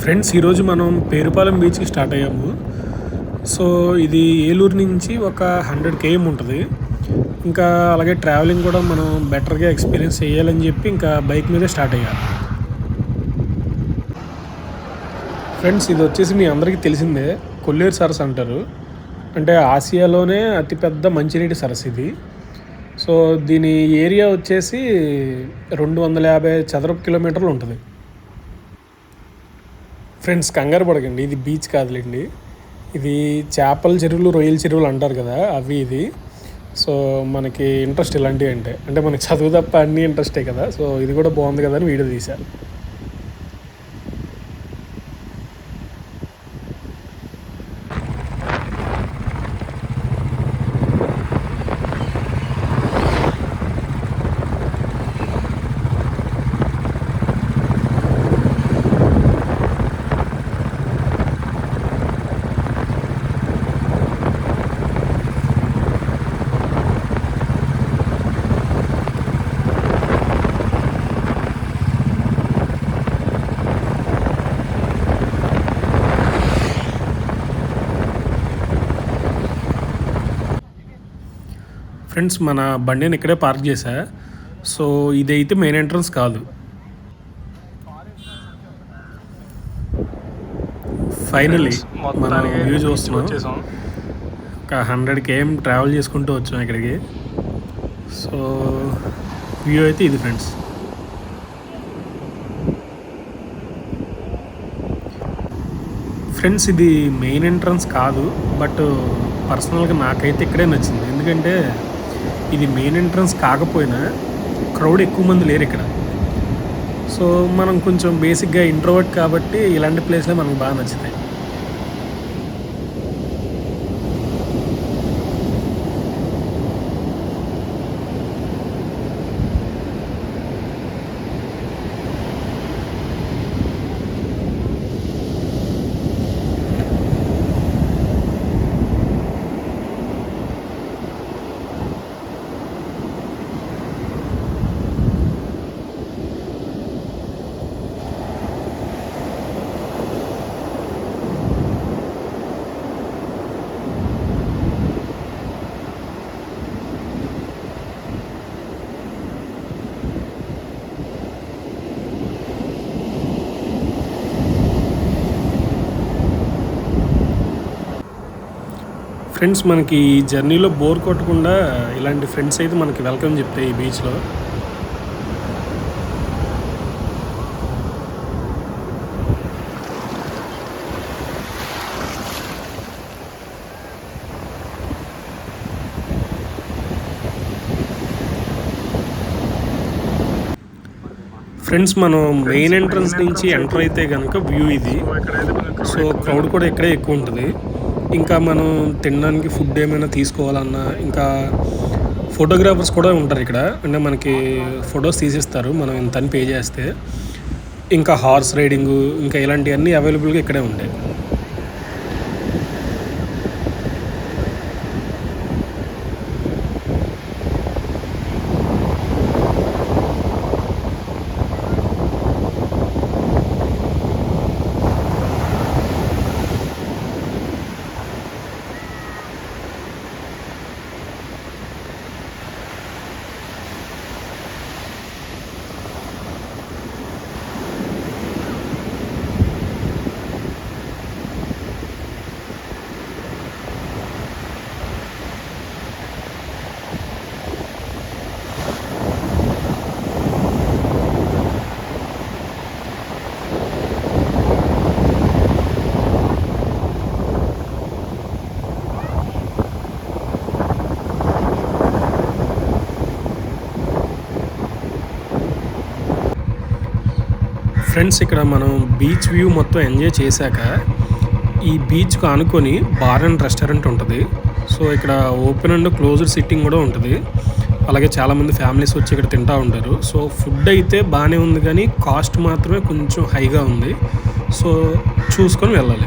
Friends ఈరోజు మనం పేరుపాలెం బీచ్కి స్టార్ట్ అయ్యాము. సో ఇది ఏలూరు నుంచి ఒక హండ్రెడ్ కేఎం ఉంటుంది. ఇంకా అలాగే ట్రావెలింగ్ కూడా మనం బెటర్గా ఎక్స్పీరియన్స్ చేయాలని చెప్పి ఇంకా బైక్ మీదే స్టార్ట్ అయ్యాము ఫ్రెండ్స్ ఇది వచ్చేసి మీ అందరికీ తెలిసిందే కొల్లేరు సరస్సు అంటారు. అంటే ఆసియాలోనే అతిపెద్ద మంచినీటి సరస్సు ఇది. సో దీని ఏరియా వచ్చేసి రెండు వందల యాభై చదరపు కిలోమీటర్లు ఉంటుంది. ఫ్రెండ్స్ కంగారు పడకండి. ఇది బీచ్ కాదులేండి. ఇది చేపల చెరువులు రొయ్యల చెరువులు అంటారు కదా అవి ఇది. సో మనకి ఇంట్రెస్ట్ ఇలాంటివి అంటే అంటే మనకి చదువు తప్ప అన్నీ ఇంట్రెస్టే కదా. సో ఇది కూడా బాగుంది కదా అని వీడియో తీశాను. ఫ్రెండ్స్ మన బండిని ఇక్కడే పార్క్ చేశా. సో ఇదైతే మెయిన్ ఎంట్రన్స్ కాదు. ఫైనలీ మనం వ్యూ చూస్తున్నాం. ఒక హండ్రెడ్ కేఎం ట్రావెల్ చేసుకుంటూ వచ్చాం ఇక్కడికి. సో వ్యూ అయితే ఇది ఫ్రెండ్స్ ఫ్రెండ్స్ ఇది మెయిన్ ఎంట్రన్స్ కాదు బట్ పర్సనల్గా నాకైతే ఇక్కడే నచ్చింది. ఎందుకంటే ఇది మెయిన్ ఎంట్రన్స్ కాకపోయినా క్రౌడ్ ఎక్కువ మంది లేరు ఇక్కడ. సో మనం కొంచెం బేసిక్గా ఇంట్రోవర్ట్ కాబట్టి ఇలాంటి ప్లేస్లే మనకు బాగా నచ్చుతాయి. ఫ్రెండ్స్ మనకి ఈ జర్నీలో బోర్ కొట్టకుండా ఇలాంటి ఫ్రెండ్స్ అయితే మనకి వెల్కమ్ చెప్తాయి ఈ బీచ్లో. ఫ్రెండ్స్ మనం మెయిన్ ఎంట్రన్స్ నుంచి ఎంటర్ అయితే కనుక వ్యూ ఇది. సో క్రౌడ్ కూడా ఇక్కడే ఎక్కువ ఉంటుంది. ఇంకా మనం తినడానికి ఫుడ్ ఏమైనా తీసుకోవాలన్నా ఇంకా ఫోటోగ్రాఫర్స్ కూడా ఉంటారు ఇక్కడ. అంటే మనకి ఫొటోస్ తీసిస్తారు. మనం ఇంత అని పే చేస్తే. ఇంకా హార్స్ రైడింగ్ ఇంకా ఇలాంటివన్నీ అవైలబుల్గా ఇక్కడే ఉంటాయి. ఫ్రెండ్స్ ఇక్కడ మనం బీచ్ వ్యూ మొత్తం ఎంజాయ్ చేశాక ఈ బీచ్కు ఆనుకొని బార్ అండ్ రెస్టారెంట్ ఉంటుంది. సో ఇక్కడ ఓపెన్ అండ్ క్లోజ్డ్ సిట్టింగ్ కూడా ఉంటుంది. అలాగే చాలామంది ఫ్యామిలీస్ వచ్చి ఇక్కడ తింటూ ఉంటారు. సో ఫుడ్ అయితే బాగానే ఉంది కానీ కాస్ట్ మాత్రమే కొంచెం హైగా ఉంది. సో చూసుకొని వెళ్ళాలి.